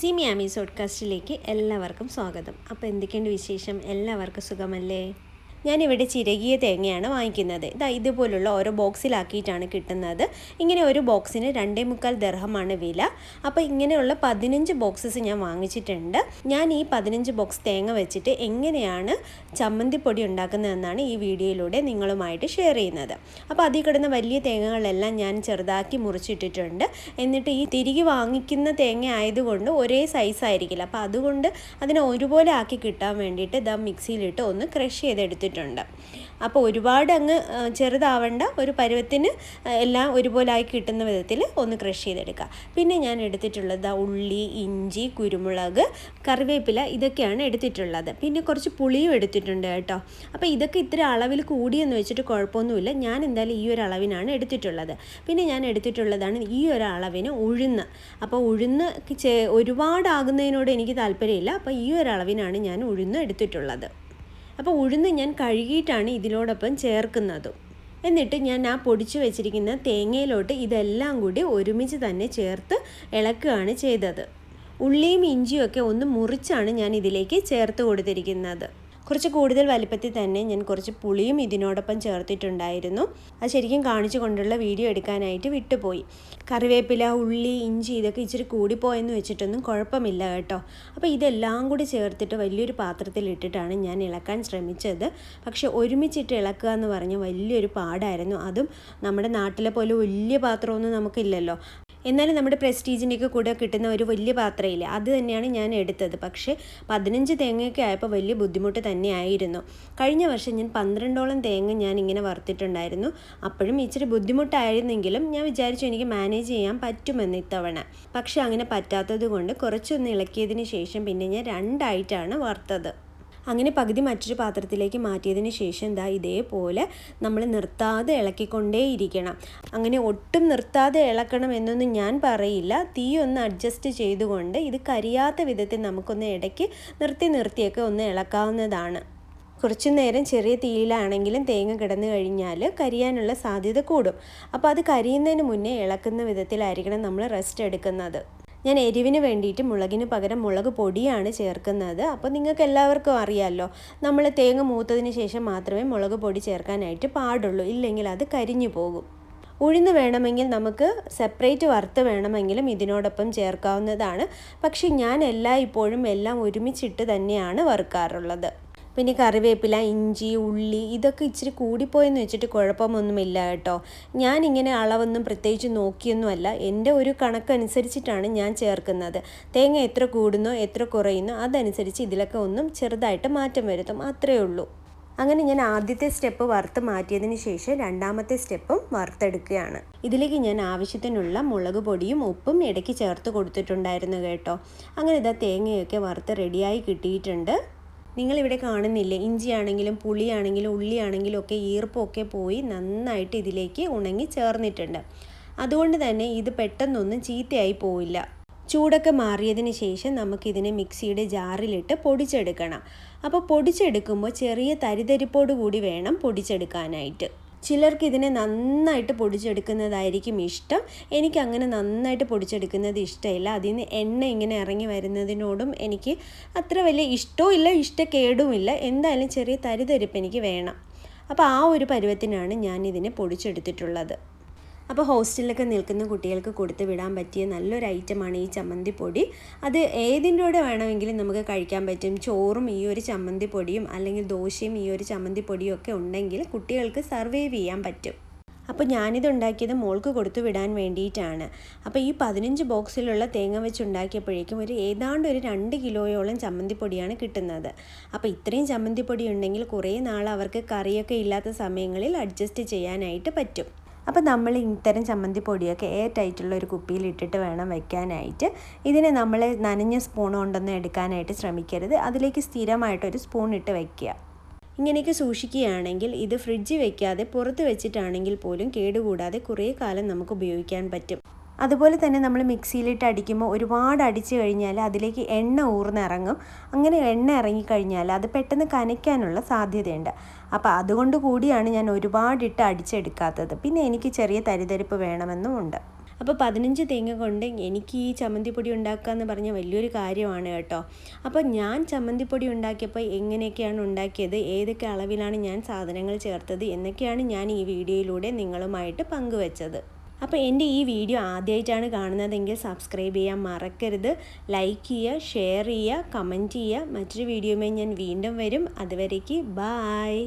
സിമി ആമീസ് പോഡ്കാസ്റ്റിലേക്ക് എല്ലാവർക്കും സ്വാഗതം. അപ്പോൾ എന്തൊക്കെയുണ്ട് വിശേഷം? എല്ലാവർക്കും സുഖമല്ലേ? ഞാനിവിടെ ചിരകിയ തേങ്ങയാണ് വാങ്ങിക്കുന്നത്. ഇതാ ഇതുപോലുള്ള ഓരോ ബോക്സിലാക്കിയിട്ടാണ് കിട്ടുന്നത്. ഇങ്ങനെ ഒരു ബോക്സിന് രണ്ടേ മുക്കാൽ ദർഹമാണ് വില. അപ്പോൾ ഇങ്ങനെയുള്ള പതിനഞ്ച് ബോക്സസ് ഞാൻ വാങ്ങിച്ചിട്ടുണ്ട്. ഞാൻ ഈ പതിനഞ്ച് ബോക്സ് തേങ്ങ വെച്ചിട്ട് എങ്ങനെയാണ് ചമ്മന്തിപ്പൊടി ഉണ്ടാക്കുന്നതെന്നാണ് ഈ വീഡിയോയിലൂടെ നിങ്ങളുമായിട്ട് ഷെയർ ചെയ്യുന്നത്. അപ്പോൾ അതിൽ കിടന്ന വലിയ തേങ്ങകളെല്ലാം ഞാൻ ചെറുതാക്കി മുറിച്ചിട്ടിട്ടുണ്ട്. എന്നിട്ട് ഈ തിരികെ വാങ്ങിക്കുന്ന തേങ്ങ ആയതുകൊണ്ട് ഒരേ സൈസ് ആയിരിക്കില്ല. അപ്പോൾ അതുകൊണ്ട് അതിനെ ഒരുപോലെ ആക്കി കിട്ടാൻ വേണ്ടിയിട്ട് ഇതാ മിക്സിയിലിട്ട് ഒന്ന് ക്രഷ് ചെയ്തെടുത്തിട്ടുണ്ട്. അപ്പോൾ ഒരുപാട് അങ്ങ് ചെറുതാവേണ്ട ഒരു പരുവത്തിന് എല്ലാം ഒരുപോലെ ആയി കിട്ടുന്ന വിധത്തിൽ ഒന്ന് ക്രഷ് ചെയ്തെടുക്കുക. പിന്നെ ഞാൻ എടുത്തിട്ടുള്ളത് ഉള്ളി ഇഞ്ചി കുരുമുളക് കറിവേപ്പില ഇതൊക്കെയാണ് എടുത്തിട്ടുള്ളത്. പിന്നെ കുറച്ച് പുളിയും എടുത്തിട്ടുണ്ട് കേട്ടോ. അപ്പോൾ ഇതൊക്കെ ഇത്ര അളവിൽ കൂടിയെന്ന് വെച്ചിട്ട് കുഴപ്പമൊന്നുമില്ല. ഞാൻ എന്തായാലും ഈ ഒരു അളവിനാണ് എടുത്തിട്ടുള്ളത്. പിന്നെ ഞാൻ എടുത്തിട്ടുള്ളതാണ് ഈ ഒരു അളവിന് ഉഴുന്ന്. അപ്പോൾ ഉഴുന്ന് ഒരുപാടാകുന്നതിനോട് എനിക്ക് താല്പര്യമില്ല. അപ്പോൾ ഈ ഒരു അളവിനാണ് ഞാൻ ഉഴുന്ന് എടുത്തിട്ടുള്ളത്. അപ്പോൾ ഉഴുന്ന് ഞാൻ കഴുകിയിട്ടാണ് ഇതിനോടൊപ്പം ചേർക്കുന്നതും. എന്നിട്ട് ഞാൻ ആ പൊടിച്ചു വെച്ചിരിക്കുന്ന തേങ്ങയിലോട്ട് ഇതെല്ലാം കൂടി ഒരുമിച്ച് തന്നെ ചേർത്ത് ഇളക്കുകയാണ് ചെയ്തത്. ഉള്ളിയും ഇഞ്ചിയും ഒക്കെ ഒന്ന് മുറിച്ചാണ് ഞാൻ ഇതിലേക്ക് ചേർത്ത് കൊടുത്തിരിക്കുന്നത്. കുറച്ച് കൂടുതൽ വലിപ്പത്തിൽ തന്നെ ഞാൻ കുറച്ച് പുളിയും ഇതിനോടൊപ്പം ചേർത്തിട്ടുണ്ടായിരുന്നു. അത് ശരിക്കും കാണിച്ചു കൊണ്ടുള്ള വീഡിയോ എടുക്കാനായിട്ട് വിട്ടുപോയി. കറിവേപ്പില ഉള്ളി ഇഞ്ചി ഇതൊക്കെ ഇച്ചിരി കൂടിപ്പോയെന്ന് വെച്ചിട്ടൊന്നും കുഴപ്പമില്ല കേട്ടോ. അപ്പോൾ ഇതെല്ലാം കൂടി ചേർത്തിട്ട് വലിയൊരു പാത്രത്തിൽ ഇട്ടിട്ടാണ് ഞാൻ ഇളക്കാൻ ശ്രമിച്ചത്. പക്ഷേ ഒരുമിച്ചിട്ട് ഇളക്കുക എന്ന് പറഞ്ഞ വലിയൊരു പാടായിരുന്നു. അതും നമ്മുടെ നാട്ടിലെ പോലെ വലിയ പാത്രമൊന്നും നമുക്കില്ലല്ലോ. എന്നാലും നമ്മുടെ പ്രസ്റ്റീജിന്റെയൊക്കെ കൂടെ കിട്ടുന്ന ഒരു വലിയ പാത്രമില്ല അത് തന്നെയാണ് ഞാൻ എടുത്തത്. പക്ഷേ പതിനഞ്ച് തേങ്ങയൊക്കെ ആയപ്പോൾ വലിയ ബുദ്ധിമുട്ട് തന്നെയായിരുന്നു കഴിഞ്ഞ വർഷം ഞാൻ പന്ത്രണ്ടോളം തേങ്ങ ഞാൻ ഇങ്ങനെ വറുത്തിട്ടുണ്ടായിരുന്നു. അപ്പോഴും ഇച്ചിരി ബുദ്ധിമുട്ടായിരുന്നെങ്കിലും ഞാൻ വിചാരിച്ചു എനിക്ക് മാനേജ് ചെയ്യാൻ പറ്റുമെന്ന് ഇത്തവണ. പക്ഷേ അങ്ങനെ പറ്റാത്തത് കൊണ്ട് കുറച്ചൊന്ന് ഇളക്കിയതിന് ശേഷം പിന്നെ ഞാൻ രണ്ടായിട്ടാണ് വറുത്തത്. അങ്ങനെ പകുതി മറ്റൊരു പാത്രത്തിലേക്ക് മാറ്റിയതിന് ശേഷം ദാ ഇതേപോലെ നമ്മൾ നിർത്താതെ ഇളക്കിക്കൊണ്ടേ ഇരിക്കണം അങ്ങനെ ഒട്ടും നിർത്താതെ ഇളക്കണം എന്നൊന്നും ഞാൻ പറയില്ല. തീ ഒന്ന് അഡ്ജസ്റ്റ് ചെയ്തുകൊണ്ട് ഇത് കരിയാത്ത വിധത്തിൽ നമുക്കൊന്ന് ഇടയ്ക്ക് നിർത്തി നിർത്തിയൊക്കെ ഒന്ന് ഇളക്കാവുന്നതാണ്. കുറച്ചു നേരം ചെറിയ തീയിലാണെങ്കിലും തേങ്ങ കിടന്നു കഴിഞ്ഞാൽ കരിയാനുള്ള സാധ്യത കൂടും. അപ്പോൾ അത് കരിയുന്നതിന് മുന്നേ ഇളക്കുന്ന വിധത്തിലായിരിക്കണം നമ്മൾ റെസ്റ്റ് എടുക്കുന്നത്. ഞാൻ എരിവിന് വേണ്ടിയിട്ട് മുളകിന് പകരം മുളക് പൊടിയാണ് ചേർക്കുന്നത്. അപ്പോൾ നിങ്ങൾക്ക് എല്ലാവർക്കും അറിയാമല്ലോ നമ്മൾ തേങ്ങ മൂത്തതിന് ശേഷം മാത്രമേ മുളക് പൊടി ചേർക്കാനായിട്ട് പാടുള്ളൂ. ഇല്ലെങ്കിൽ അത് കരിഞ്ഞു പോകും. ഉഴുന്ന് വേണമെങ്കിൽ നമുക്ക് സെപ്പറേറ്റ് വറുത്ത് വേണമെങ്കിലും ഇതിനോടൊപ്പം ചേർക്കാവുന്നതാണ്. പക്ഷേ ഞാൻ എല്ലാ ഇപ്പോഴും എല്ലാം ഒരുമിച്ചിട്ട് തന്നെയാണ് വറുക്കാറുള്ളത്. പിന്നെ കറിവേപ്പില ഇഞ്ചി ഉള്ളി ഇതൊക്കെ ഇച്ചിരി കൂടിപ്പോയെന്ന് വെച്ചിട്ട് കുഴപ്പമൊന്നുമില്ല കേട്ടോ. ഞാനിങ്ങനെ അളവൊന്നും പ്രത്യേകിച്ച് നോക്കിയൊന്നുമല്ല. എന്റെ ഒരു കണക്കനുസരിച്ചിട്ടാണ് ഞാൻ ചേർക്കുന്നത്. തേങ്ങ എത്ര കൂടുന്നോ എത്ര കുറയുന്നോ അതനുസരിച്ച് ഇതിലൊക്കെ ഒന്നും ചെറുതായിട്ട് മാറ്റം വരുത്തും. അത്രയേ ഉള്ളൂ. അങ്ങനെ ഞാൻ ആദ്യത്തെ സ്റ്റെപ്പ് വറുത്ത് മാറ്റിയതിന് ശേഷം രണ്ടാമത്തെ സ്റ്റെപ്പും വറുത്തെടുക്കുകയാണ്. ഇതിലേക്ക് ഞാൻ ആവശ്യത്തിനുള്ള മുളക് പൊടിയും ഉപ്പും ഇടയ്ക്ക് ചേർത്ത് കൊടുത്തിട്ടുണ്ടായിരുന്നു കേട്ടോ. അങ്ങനെ ഇതാ തേങ്ങയൊക്കെ വറുത്ത് റെഡിയായി കിട്ടിയിട്ടുണ്ട്. നിങ്ങളിവിടെ കാണുന്നില്ലേ? ഇഞ്ചിയാണെങ്കിലും പുളിയാണെങ്കിലും ഉള്ളിയാണെങ്കിലും ഒക്കെ ഈർപ്പമൊക്കെ പോയി നന്നായിട്ട് ഇതിലേക്ക് ഉണങ്ങി ചേർന്നിട്ടുണ്ട്. അതുകൊണ്ട് തന്നെ ഇത് പെട്ടെന്നൊന്നും ചീത്തയായി പോയില്ല ചൂടൊക്കെ മാറിയതിന് ശേഷം നമുക്കിതിനെ മിക്സിയുടെ ജാറിലിട്ട് പൊടിച്ചെടുക്കണം. അപ്പോൾ പൊടിച്ചെടുക്കുമ്പോൾ ചെറിയ തരിതരിപ്പോട് കൂടി വേണം പൊടിച്ചെടുക്കാനായിട്ട്. ചിലർക്ക് ഇതിനെ നന്നായിട്ട് പൊടിച്ചെടുക്കുന്നതായിരിക്കും ഇഷ്ടം. എനിക്ക് അങ്ങനെ നന്നായിട്ട് പൊടിച്ചെടുക്കുന്നത് ഇഷ്ടമില്ല. അതിൽ നിന്ന് എണ്ണ ഇങ്ങനെ ഇറങ്ങി വരുന്നതിനോടും എനിക്ക് അത്ര വലിയ ഇഷ്ടവും ഇല്ല ഇഷ്ടക്കേടുമില്ല. എന്തായാലും ചെറിയ തരിതരിപ്പ് എനിക്ക് വേണം. അപ്പോൾ ആ ഒരു പരുവത്തിനാണ് ഞാൻ ഇതിനെ പൊടിച്ചെടുത്തിട്ടുള്ളത്. അപ്പോൾ ഹോസ്റ്റലിലൊക്കെ നിൽക്കുന്ന കുട്ടികൾക്ക് കൊടുത്ത് വിടാൻ പറ്റിയ നല്ലൊരു ഐറ്റമാണ് ഈ ചമ്മന്തി പൊടി അത് ഏതിന്റെ കൂടെ വേണമെങ്കിലും നമുക്ക് കഴിക്കാൻ പറ്റും. ചോറും ഈ ഒരു ചമ്മന്തി പൊടിയും അല്ലെങ്കിൽ ദോശയും ഈ ഒരു ചമ്മന്തി പൊടിയും ഒക്കെ ഉണ്ടെങ്കിൽ കുട്ടികൾക്ക് സർവൈവ് ചെയ്യാൻ പറ്റും. അപ്പോൾ ഞാനിത് ഉണ്ടാക്കിയത് മോൾക്ക് കൊടുത്തു വിടാൻ വേണ്ടിയിട്ടാണ്. അപ്പോൾ ഈ പതിനഞ്ച് ബോക്സിലുള്ള തേങ്ങ വെച്ച് ഉണ്ടാക്കിയപ്പോഴേക്കും ഒരു ഏതാണ്ട് ഒരു രണ്ട് കിലോയോളം ചമ്മന്തിപ്പൊടിയാണ് കിട്ടുന്നത്. അപ്പോൾ ഇത്രയും ചമ്മന്തിപ്പൊടി ഉണ്ടെങ്കിൽ കുറേ നാൾ അവർക്ക് കറിയൊക്കെ ഇല്ലാത്ത സമയങ്ങളിൽ അഡ്ജസ്റ്റ് ചെയ്യാനായിട്ട് പറ്റും. അപ്പോൾ നമ്മൾ ഇത്തരം ചമ്മന്തി പൊടിയൊക്കെ എയർ ടൈറ്റുള്ള ഒരു കുപ്പിയിൽ ഇട്ടിട്ട് വേണം വെക്കാനായിട്ട്. ഇതിനെ നമ്മൾ നനഞ്ഞ സ്പൂൺ കൊണ്ടൊന്നും എടുക്കാനായിട്ട് ശ്രമിക്കരുത്. അതിലേക്ക് സ്ഥിരമായിട്ടൊരു സ്പൂൺ ഇട്ട് വയ്ക്കുക ഇങ്ങനെയൊക്കെ സൂക്ഷിക്കുകയാണെങ്കിൽ ഇത് ഫ്രിഡ്ജ് വെക്കാതെ പുറത്ത് വെച്ചിട്ടാണെങ്കിൽ പോലും കേടുകൂടാതെ കുറേ കാലം നമുക്ക് ഉപയോഗിക്കാൻ പറ്റും. അതുപോലെ തന്നെ നമ്മൾ മിക്സിയിലിട്ട് അടിക്കുമ്പോൾ ഒരുപാട് അടിച്ചു കഴിഞ്ഞാൽ അതിലേക്ക് എണ്ണ ഊർന്നിറങ്ങും. അങ്ങനെ എണ്ണ ഇറങ്ങിക്കഴിഞ്ഞാൽ അത് പെട്ടെന്ന് കനയ്ക്കാനുള്ള സാധ്യതയുണ്ട്. അപ്പോൾ അതുകൊണ്ട് കൂടിയാണ് ഞാൻ ഒരുപാടിട്ട് അടിച്ചെടുക്കാത്തത്. പിന്നെ എനിക്ക് ചെറിയ തരിതരിപ്പ് വേണമെന്നും ഉണ്ട്. അപ്പോൾ പതിനഞ്ച് തേങ്ങ കൊണ്ട് എനിക്ക് ഈ ചമ്മന്തിപ്പൊടി ഉണ്ടാക്കുക എന്ന് പറഞ്ഞാൽ വലിയൊരു കാര്യമാണ് കേട്ടോ. അപ്പോൾ ഞാൻ ചമ്മന്തിപ്പൊടി ഉണ്ടാക്കിയപ്പോൾ എങ്ങനെയൊക്കെയാണ് ഉണ്ടാക്കിയത് ഏതൊക്കെ അളവിലാണ് ഞാൻ സാധനങ്ങൾ ചേർത്തത് എന്നൊക്കെയാണ് ഞാൻ ഈ വീഡിയോയിലൂടെ നിങ്ങളുമായിട്ട് പങ്കുവച്ചത്. അപ്പോൾ എന്റെ ഈ വീഡിയോ ആദ്യമായിട്ടാണ് കാണുന്നതെങ്കിൽ സബ്സ്ക്രൈബ് ചെയ്യാൻ മറക്കരുത്. ലൈക്ക് ചെയ്യുക ഷെയർ ചെയ്യുക കമന്റ് ചെയ്യുക. മറ്റൊരു വീഡിയോയുമായി ഞാൻ വീണ്ടും വരും. അതുവരേക്ക് ബായ്